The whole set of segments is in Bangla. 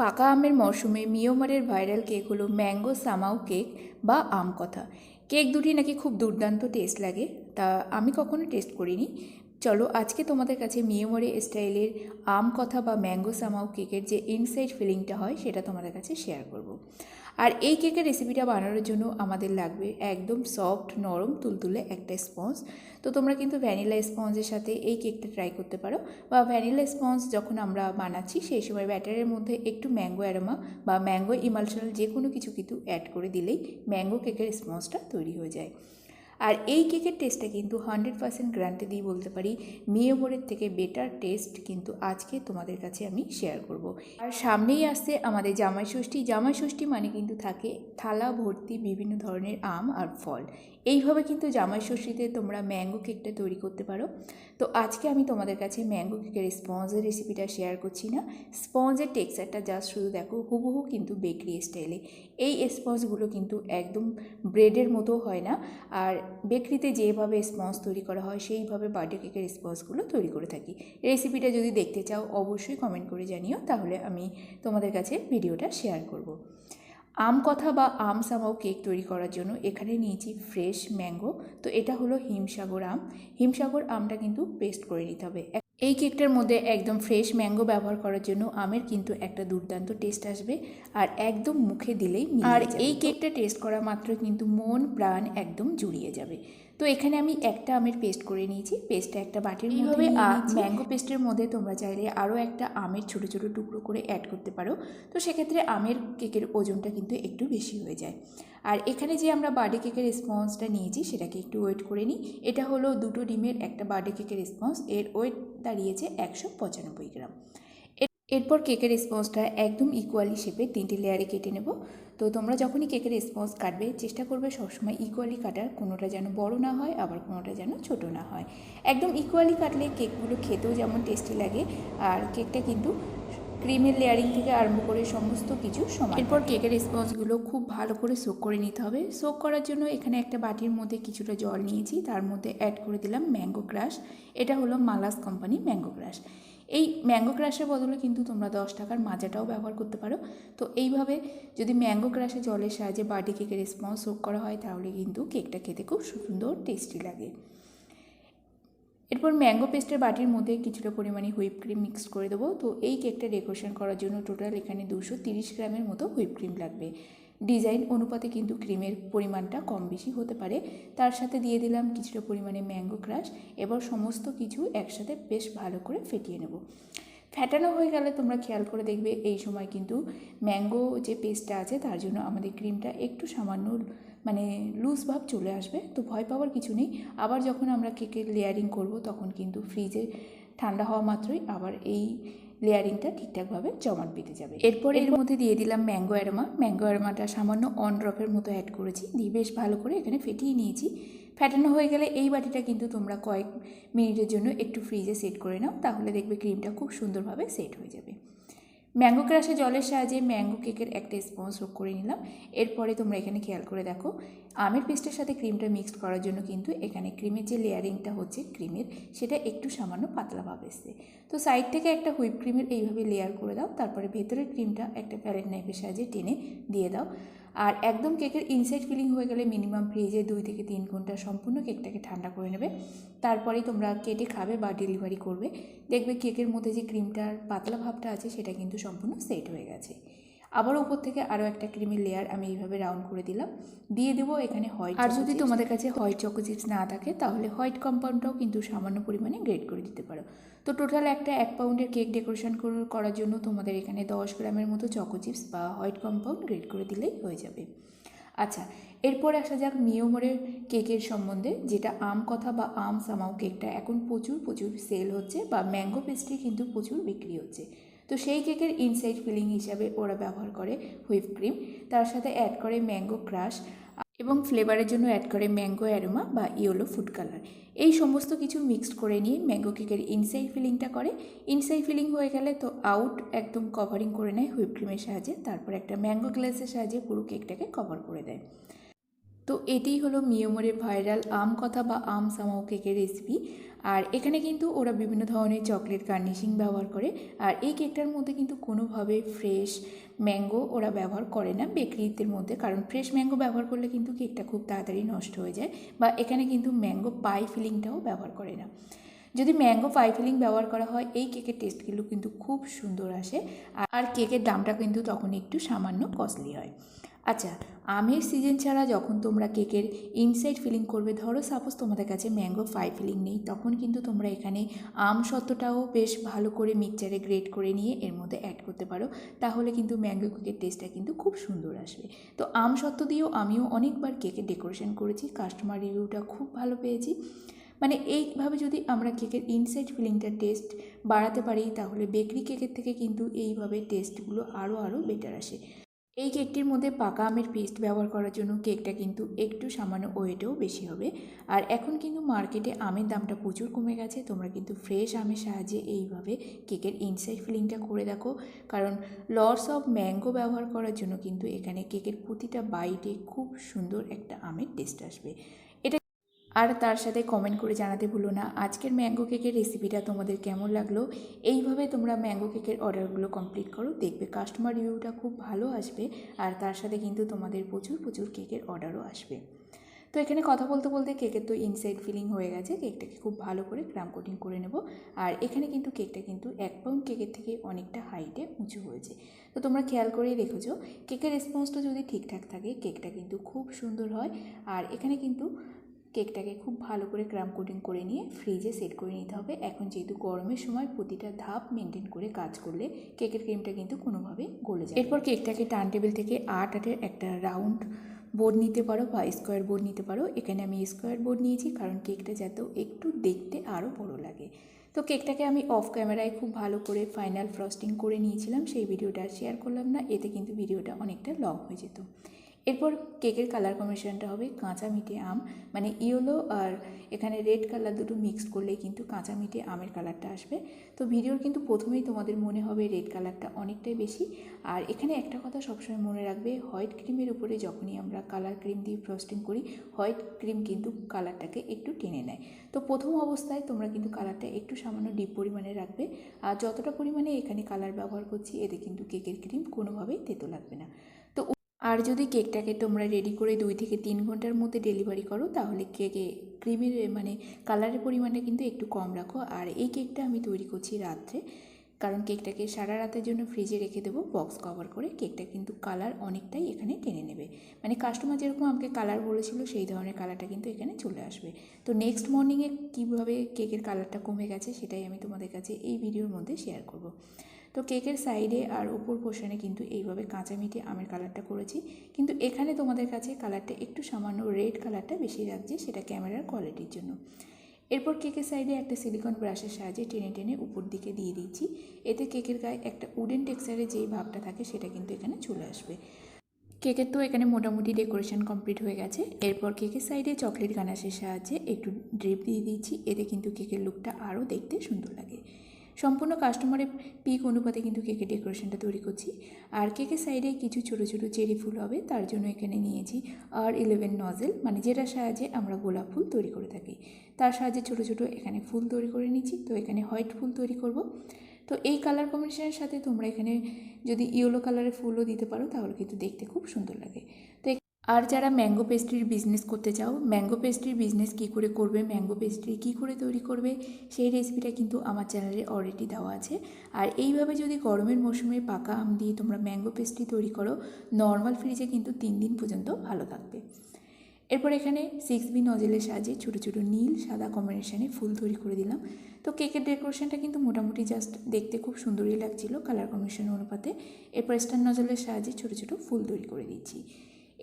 পাকা আমের মরশুমে মিয়মারের ভাইরাল কেক হলো ম্যাঙ্গো সামাও কেক বা আম কথা কেক দুটি নাকি খুব দুর্দান্ত টেস্ট লাগে, তা আমি কখনো টেস্ট করিনি চলো আজকে তোমাদের কাছে মিওমারে স্টাইলের আম কথা বা ম্যাঙ্গো সামাও কেকের যে ইনসাইড ফিলিংটা হয় সেটা তোমাদের কাছে শেয়ার করব। আর এই কেকের রেসিপিটা বানানোর জন্য আমাদের লাগবে একদম সফট নরম, তুলতুলে একটা স্পঞ্জ তো তোমরা কিন্তু ভ্যানিলা স্পঞ্জের সাথে এই কেকটা ট্রাই করতে পারো বা ভ্যানিলা স্পঞ্জ যখন আমরা বানাচ্ছি, সেই সময় ব্যাটারের মধ্যে একটু ম্যাঙ্গো অ্যারোমা বা ম্যাঙ্গো ইমালশনাল যে কোনো কিছু কিন্তু অ্যাড করে দিলেই ম্যাঙ্গো কেকের স্পঞ্জটা তৈরি হয়ে যায়। আর এই কেকের টেস্টটা কিন্তু হান্ড্রেড পার্সেন্ট গ্যারান্টি দিয়ে বলতে পারি, মেয়ে মিওবোরের থেকে বেটার টেস্ট কিন্তু আজকে তোমাদের কাছে আমি শেয়ার করব। আর সামনেই আসছে আমাদের জামাই ষষ্ঠী। জামাই ষষ্ঠী মানে কিন্তু থাকে থালা, ভর্তি, বিভিন্ন ধরনের আম আর ফল। এইভাবে কিন্তু জামাই ষষ্ঠীতে তোমরা ম্যাঙ্গো কেকটা তৈরি করতে পারো। তো আজকে আমি তোমাদের কাছে ম্যাঙ্গো কেকের স্পঞ্জের রেসিপিটা শেয়ার করছি না। স্পঞ্জের টেক্সচারটা জাস্ট শুধু দেখো, হুবহু কিন্তু বেকরি স্টাইলে এই স্পঞ্জগুলো কিন্তু একদম ব্রেডের মতো হয় না। আর বেকরিতে যেভাবে স্পঞ্জ তৈরি করা হয়, সেইভাবে বার্থডে কেকের স্পঞ্জগুলো তৈরি করে থাকি। রেসিপিটা যদি দেখতে চাও, অবশ্যই কমেন্ট করে জানিও, তাহলে আমি তোমাদের কাছে ভিডিওটা শেয়ার করব। আম কথা বা আম সামাও কেক তৈরি করার জন্য এখানে নিয়েছি ফ্রেশ ম্যাঙ্গো তো এটা হলো হিমসাগর আম। হিমসাগর আমটা কিন্তু পেস্ট করে নিতে হবে। এই কেকটার মধ্যে একদম ফ্রেশ ম্যাঙ্গো ব্যবহার করার জন্য আমের কিন্তু একটা দুর্দান্ত টেস্ট আসবে আর একদম মুখে দিলেই আর এই কেকটা টেস্ট করা মাত্র কিন্তু মন প্রাণ একদম জুড়িয়ে যাবে। তো এখানে আমি একটা আমের পেস্ট করে নিয়েছি। পেস্টটা একটা বাটির মধ্যে ম্যাঙ্গো পেস্টের মধ্যে তোমরা চাইলে আরও একটা আমের ছোট ছোট টুকরো করে অ্যাড করতে পারো। তো সেক্ষেত্রে আমের কেকের ওজনটা কিন্তু একটু বেশি হয়ে যায়। আর এখানে যে আমরা বার্থডে কেকের স্পঞ্জটা নিয়েছি সেটাকে একটু ওয়েট করে নিই। এটা হলো দুটো ডিমের একটা বার্থডে কেকের স্পঞ্জ এর ওয়েট দাঁড়িয়েছে একশো পঁচানব্বই গ্রাম। এরপর কেকের স্পঞ্জটা একদম ইকুয়ালি শেপে তিনটে লেয়ারে কেটে নেব। তো তোমরা যখনই কেকের স্পঞ্জ কাটবে, চেষ্টা করবে সবসময় ইকুয়ালি কাটার, কোনোটা যেন বড় না হয়, আবার কোনোটা যেন ছোট না হয়। একদম ইকুয়ালি কাটলে কেকগুলো খেতেও যেমন টেস্টি লাগে, আর কেকটা কিন্তু ক্রিমের লেয়ারিং থেকে আরম্ভ করে সমস্ত কিছু সমান। এরপর কেকের স্পঞ্জগুলো খুব ভালো করে সোক করে নিতে হবে। সোক করার জন্য এখানে একটা বাটির মধ্যে কিছুটা জল নিয়েছি, তার মধ্যে অ্যাড করে দিলাম ম্যাঙ্গো ক্রাশ এটা হলো মালাস কোম্পানি ম্যাঙ্গো ক্রাশ এই ম্যাঙ্গো ক্রাশের বদলে কিন্তু তোমরা দশ টাকার মাজাটাও ব্যবহার করতে পারো। তো এইভাবে যদি ম্যাঙ্গো ক্রাশে জলের সাহায্যে বার্থডে কেকের স্পঞ্জ সোক করা হয়, তাহলে কিন্তু কেকটা খেতে খুব সুন্দর টেস্টি লাগে। এরপর ম্যাঙ্গো পেস্টের বাটির মধ্যে কিছুটা পরিমাণে হুইপ ক্রিম মিক্স করে দেবো। তো এই কেকটা ডেকোরেশন করার জন্য টোটাল এখানে দুশো তিরিশ গ্রামের মতো হুইপ ক্রিম লাগবে। ডিজাইন অনুপাতে কিন্তু ক্রিমের পরিমাণটা কম বেশি হতে পারে। তার সাথে দিয়ে দিলাম কিছুটা পরিমাণে ম্যাঙ্গো ক্রাশ। এবার সমস্ত কিছু একসাথে বেশ ভালো করে ফেটিয়ে নেব। ফ্যাটানো হয়ে গেলে তোমরা খেয়াল করে দেখবে এই সময় কিন্তু ম্যাঙ্গো যে পেস্টটা আছে, তার জন্য আমাদের ক্রিমটা একটু সামান্য মানে লুজ ভাব চলে আসবে, তো ভয় পাওয়ার কিছু নেই। আবার যখন আমরা কেকের লেয়ারিং করব, তখন কিন্তু ফ্রিজে ঠান্ডা হওয়া মাত্রই আবার এই লেয়ারিংটা ঠিকঠাকভাবে জমাট বেঁধে যাবে। এরপর এর মধ্যে দিয়ে দিলাম ম্যাঙ্গো অ্যারোমা। ম্যাঙ্গো অ্যারোমাটা সামান্য অন ড্রপের মতো অ্যাড করেছি। দিয়ে বেশ ভালো করে এখানে ফেটিয়ে নিয়েছি। ফ্যাটানো হয়ে গেলে এই বাটিটা কিন্তু তোমরা কয়েক মিনিটের জন্য একটু ফ্রিজে সেট করে নাও। তাহলে দেখবে ক্রিমটা খুব সুন্দরভাবে সেট হয়ে যাবে। ম্যাঙ্গো ক্রাশে জলের সাহায্যে ম্যাঙ্গো কেকের একটা স্পঞ্জ রোগ করে নিলাম। এরপরে তোমরা এখানে খেয়াল করে দেখো, আমের পেস্টের সাথে ক্রিমটা মিক্সড করার জন্য কিন্তু এখানে ক্রিমের যে লেয়ারিংটা হচ্ছে ক্রিমের, সেটা একটু সামান্য পাতলা ভাব এসছে। তো সাইড থেকে একটা হুইপ ক্রিমের এইভাবে লেয়ার করে দাও, তারপরে ভেতরের ক্রিমটা একটা প্যালেট নাইফের সাহায্যে টেনে দিয়ে দাও। আর একদম কেকের ইনসাইড ফিলিং হয়ে গেলে মিনিমাম ফ্রিজে দুই থেকে তিন ঘণ্টা সম্পূর্ণ কেকটাকে ঠান্ডা করে নেবে। তারপরেই তোমরা কেটে খাবে বা ডেলিভারি করবে। দেখবে কেকের মধ্যে যে ক্রিমটার পাতলা ভাবটা আছে, সেটা কিন্তু সম্পূর্ণ সেট হয়ে গেছে। আবার উপর থেকে আরও একটা ক্রিমের লেয়ার আমি এইভাবে রাউন্ড করে দিলাম। দিয়ে দেবো এখানে হোয়াইট আর যদি তোমাদের কাছে হোয়াইট চকো চিপস না থাকে তাহলে হোয়াইট কম্পাউন্ডটাও কিন্তু সামান্য পরিমাণে গ্রেড করে দিতে পারো। তো টোটাল একটা এক পাউন্ডের কেক ডেকোরেশন করার জন্য তোমাদের এখানে দশ গ্রামের মতো চকো চিপস বা হোয়াইট কম্পাউন্ড গ্রেড করে দিলেই হয়ে যাবে। আচ্ছা এরপর আসা যাক মিওমরের কেকের সম্বন্ধে যেটা আম কথা বা আম সামাও কেকটা এখন প্রচুর প্রচুর সেল হচ্ছে বা ম্যাঙ্গো পেস্ট্রি কিন্তু প্রচুর বিক্রি হচ্ছে। তো সেই কেকের ইনসাইড ফিলিং হিসাবে ওরা ব্যবহার করে হুইপ ক্রিম তার সাথে অ্যাড করে ম্যাঙ্গো ক্রাশ এবং ফ্লেভারের জন্য অ্যাড করে ম্যাঙ্গো অ্যারোমা বা ইয়েলো ফুড কালার এই সমস্ত কিছু মিক্সড করে নিয়ে ম্যাঙ্গো কেকের ইনসাইড ফিলিংটা করে। ইনসাইড ফিলিং হয়ে গেলে তো আউট একদম কভারিং করে নেয় হুইপ ক্রিমের সাহায্যে, তারপর একটা ম্যাঙ্গো গ্লাসের সাহায্যে পুরো কেকটাকে কভার করে দেয়। তো এটিই হলো মিয়মরের ভাইরাল আম কথা বা আম সামাও কেকের রেসিপি আর এখানে কিন্তু ওরা বিভিন্ন ধরনের চকলেট গার্নিশিং ব্যবহার করে। আর এই কেকটার মধ্যে কিন্তু কোনোভাবে ফ্রেশ ম্যাঙ্গো ওরা ব্যবহার করে না বেকারিদের মধ্যে। কারণ ফ্রেশ ম্যাঙ্গো ব্যবহার করলে কিন্তু কেকটা খুব তাড়াতাড়ি নষ্ট হয়ে যায়। বা এখানে কিন্তু ম্যাঙ্গো পাই ফিলিংটাও ব্যবহার করে না। যদি ম্যাঙ্গো পাই ফিলিং ব্যবহার করা হয়, এই কেকের টেস্টগুলো কিন্তু খুব সুন্দর আসে। আর কেকের দামটা কিন্তু তখন একটু সামান্য কস্টলি হয়। আচ্ছা আমের সিজন ছাড়া যখন তোমরা কেকের ইনসাইড ফিলিং করবে, ধরো সাপোজ তোমাদের কাছে ম্যাঙ্গো ফাই ফিলিং নেই, তখন কিন্তু তোমরা এখানে আম সত্ত্বটাও বেশ ভালো করে মিক্সচারে গ্রেট করে নিয়ে এর মধ্যে অ্যাড করতে পারো। তাহলে কিন্তু ম্যাঙ্গো কেকের টেস্টটা কিন্তু খুব সুন্দর আসবে। তো আম সত্ত্ব দিয়েও আমিও অনেকবার কেকের ডেকোরেশন করেছি কাস্টমার রিভিউটা খুব ভালো পেয়েছি। মানে এইভাবে যদি আমরা কেকের ইনসাইড ফিলিংটার টেস্ট বাড়াতে পারি, তাহলে বেকরি কেকের থেকে কিন্তু এইভাবে টেস্টগুলো আরও আরও বেটার আসে। এই কেকটির মধ্যে পাকা আমের পেস্ট ব্যবহার করার জন্য কেকটা কিন্তু একটু সামান্য ওয়েটেও বেশি হবে। আর এখন কিন্তু মার্কেটে আমের দামটা প্রচুর কমে গেছে, তোমরা কিন্তু ফ্রেশ আমের সাহায্যে এইভাবে কেকের ইনসাইড ফিলিংটা করে দেখো। কারণ লস অফ ম্যাঙ্গো ব্যবহার করার জন্য কিন্তু এখানে কেকের প্রতিটা বাইটে খুব সুন্দর একটা আমের টেস্ট আসবে। আর তার সাথে কমেন্ট করে জানাতে ভুলো না। আজকের ম্যাঙ্গো কেকের রেসিপিটা তোমাদের কেমন লাগল? এইভাবে তোমরা ম্যাঙ্গো কেকের অর্ডারগুলো কমপ্লিট করো। দেখবে কাস্টমার রিভিউটা খুব ভালো আসবে আর তার সাথে কিন্তু তোমাদের প্রচুর প্রচুর কেকের অর্ডারও আসবে। তো এখানে কথা বলতে বলতে কেকের তো ইনসাইড ফিলিং হয়ে গেছে। কেকটাকে খুব ভালো করে ক্রাম কোটিং করে নেব। আর এখানে কিন্তু কেকটা কিন্তু এক পাউন্ড কেকের থেকে অনেকটা হাইটে উঁচু হয়েছে। তো তোমরা খেয়াল করেই দেখেছ কেকের রেসপন্সটা যদি ঠিকঠাক থাকে কেকটা কিন্তু খুব সুন্দর হয়। আর এখানে কিন্তু কেকটাকে খুব ভালো করে ক্রাম কোটিং করে নিয়ে ফ্রিজে সেট করে নিতে হবে। এখন যেহেতু গরমের সময় প্রতিটা ধাপ মেনটেন করে কাজ করলে কেকের ক্রিমটা কিন্তু কোনোভাবে গলে যায় এরপর কেকটাকে টার্ন টেবিল থেকে আট আটের একটা রাউন্ড বোর্ড নিতে পারো বা স্কোয়ার বোর্ড নিতে পারো। এখানে আমি স্কোয়ার বোর্ড নিয়েছি কারণ কেকটা যাতে একটু দেখতে আরও বড় লাগে। তো কেকটাকে আমি অফ ক্যামেরায় খুব ভালো করে ফাইনাল ফ্রস্টিং করে নিয়েছিলাম। সেই ভিডিওটা শেয়ার করলাম না। এতে কিন্তু ভিডিওটা অনেকটা লং হয়ে যেত। এরপর কেকের কালার কম্বিনেশনটা হবে কাঁচা মিঠে আম মানে ইয়েলো আর এখানে রেড কালার দুটো মিক্সড করলেই কিন্তু কাঁচা মিঠে আমের কালারটা আসবে। তো ভিডিওর কিন্তু প্রথমেই তোমাদের মনে হবে রেড কালারটা অনেকটাই বেশি। আর এখানে একটা কথা সবসময় মনে রাখবে হোয়াইট ক্রিমের উপরে যখনই আমরা কালার ক্রিম দিয়ে ফ্রস্টিং করি হোয়াইট ক্রিম কিন্তু কালারটাকে একটু টেনে নেয়। তো প্রথম অবস্থায় তোমরা কিন্তু কালারটা একটু সামান্য ডিপ পরিমাণে রাখবে। আর যতটা পরিমাণে এখানে কালার ব্যবহার করছি, এতে কিন্তু কেকের ক্রিম কোনোভাবেই তেতো লাগবে না। আর যদি কেকটাকে তোমরা রেডি করে দুই থেকে তিন ঘণ্টার মধ্যে ডেলিভারি করো, তাহলে কেকে ক্রিমের মানে কালারের পরিমাণটা কিন্তু একটু কম রাখো। আর এই কেকটা আমি তৈরি করছি রাত্রে, কারণ কেকটাকে সারা রাতের জন্য ফ্রিজে রেখে দেবো বক্স কভার করে। কেকটা কিন্তু কালার অনেকটাই এখানে টেনে নেবে। মানে কাস্টমার যেরকম আমাকে কালার বলেছিল, সেই ধরনের কালারটা কিন্তু এখানে চলে আসবে। তো নেক্সট মর্নিংয়ে কীভাবে কেকের কালারটা কমে গেছে, সেটাই আমি তোমাদের কাছে এই ভিডিওর মধ্যে শেয়ার করব। তো কেকের সাইডে আর উপর পোর্শনে কিন্তু এইভাবে কাঁচা আমের কালারটা করেছি। কিন্তু এখানে তোমাদের কাছে কালারটা একটু সামান্য রেড কালারটা বেশি লাগছে, সেটা ক্যামেরার কোয়ালিটির জন্য। এরপর কেকের সাইডে একটা সিলিকন ব্রাশের সাহায্যে টেনে টেনে উপর দিকে দিয়ে দিচ্ছি। এতে কেকের গায়ে একটা উডেন টেক্সচারে যেই ভাবটা থাকে, সেটা কিন্তু এখানে চলে আসবে। কেকের তো এখানে মোটামুটি ডেকোরেশন কমপ্লিট হয়ে গেছে। এরপর কেকের সাইডে চকলেট গানাশের সাহায্যে একটু ড্রিপ দিয়ে দিচ্ছি। এতে কিন্তু কেকের লুকটা আরও দেখতে সুন্দর লাগে। সম্পূর্ণ কাস্টমারের পিক অনুপাতে কিন্তু কেকের ডেকোরেশনটা তৈরি করছি। আর কেকের সাইডে কিছু ছোটো ছোটো চেরি ফুল হবে, তার জন্য এখানে নিয়েছি আর ইলেভেন নজেল মানে যেটার সাহায্যে আমরা গোলাপ ফুল তৈরি করে থাকি। তার সাহায্যে ছোটো ছোটো এখানে ফুল তৈরি করে নিচ্ছি। তো এখানে হোয়াইট ফুল তৈরি করব। তো এই কালার কম্বিনেশনের সাথে তোমরা এখানে যদি ইয়েলো কালারের ফুলও দিতে পারো, তাহলে কিন্তু দেখতে খুব সুন্দর লাগে। তো আর যারা ম্যাঙ্গো পেস্ট্রির বিজনেস করতে চাও ম্যাঙ্গো পেস্ট্রির বিজনেস কী করে করবে ম্যাঙ্গো পেস্ট্রি কী করে তৈরি করবে, সেই রেসিপিটা কিন্তু আমার চ্যানেলে অলরেডি দেওয়া আছে। আর এইভাবে যদি গরমের মৌসুমে পাকা আম দিয়ে তোমরা ম্যাঙ্গো পেস্ট্রি তৈরি করো নর্মাল ফ্রিজে কিন্তু তিন দিন পর্যন্ত ভালো থাকবে। এরপর এখানে সিক্স বি নজেলের সাহায্যে ছোটো ছোটো নীল সাদা কম্বিনেশানে ফুল তৈরি করে দিলাম। তো কেকের ডেকোরেশনটা কিন্তু মোটামুটি জাস্ট দেখতে খুব সুন্দরই লাগছিল কালার কম্বিনেশন অনুপাতে। এরপর স্টার নজলের সাহায্যে ছোটো ছোটো ফুল তৈরি করে দিচ্ছি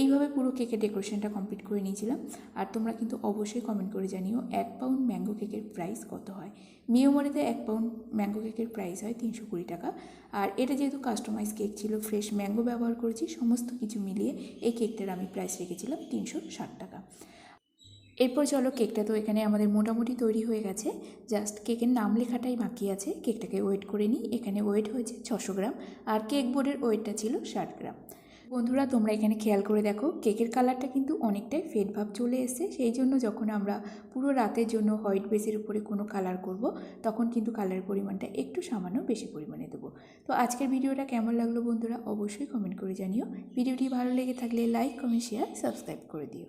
এইভাবে পুরো কেকের ডেকোরেশনটা কমপ্লিট করে নিয়েছিলাম। আর তোমরা কিন্তু অবশ্যই কমেন্ট করে জানিও এক পাউন্ড ম্যাঙ্গো কেকের প্রাইস কত হয়। মিওমরিতে এক পাউন্ড ম্যাঙ্গো কেকের প্রাইস হয় তিনশো কুড়ি টাকা। আর এটা যেহেতু কাস্টমাইজ কেক ছিল ফ্রেশ ম্যাঙ্গো ব্যবহার করেছি, সমস্ত কিছু মিলিয়ে এই কেকটার আমি প্রাইস রেখেছিলাম তিনশো ষাট টাকা। এরপর চলো কেকটা তো এখানে আমাদের মোটামুটি তৈরি হয়ে গেছে। জাস্ট কেকের নাম লেখাটাই বাকি আছে। কেকটাকে ওয়েট করে নিই। এখানে ওয়েট হয়েছে ছশো গ্রাম। আর কেক বোর্ডের ওয়েটটা ছিল ষাট গ্রাম। বন্ধুরা, তোমরা এখানে খেয়াল করে দেখো, কেকের কালারটা কিন্তু অনেকটাই ফেড ভাব চলে এসছে। সেই জন্য যখন আমরা পুরো রাতের জন্য হোয়াইট বেসের উপরে কোনো কালার করব, তখন কিন্তু কালারের পরিমাণটা একটু সামান্য বেশি পরিমাণে দেবো। তো আজকের ভিডিওটা কেমন লাগল বন্ধুরা, অবশ্যই কমেন্ট করে জানিও। ভিডিওটি ভালো লেগে থাকলে লাইক কমেন্ট শেয়ার সাবস্ক্রাইব করে দিও।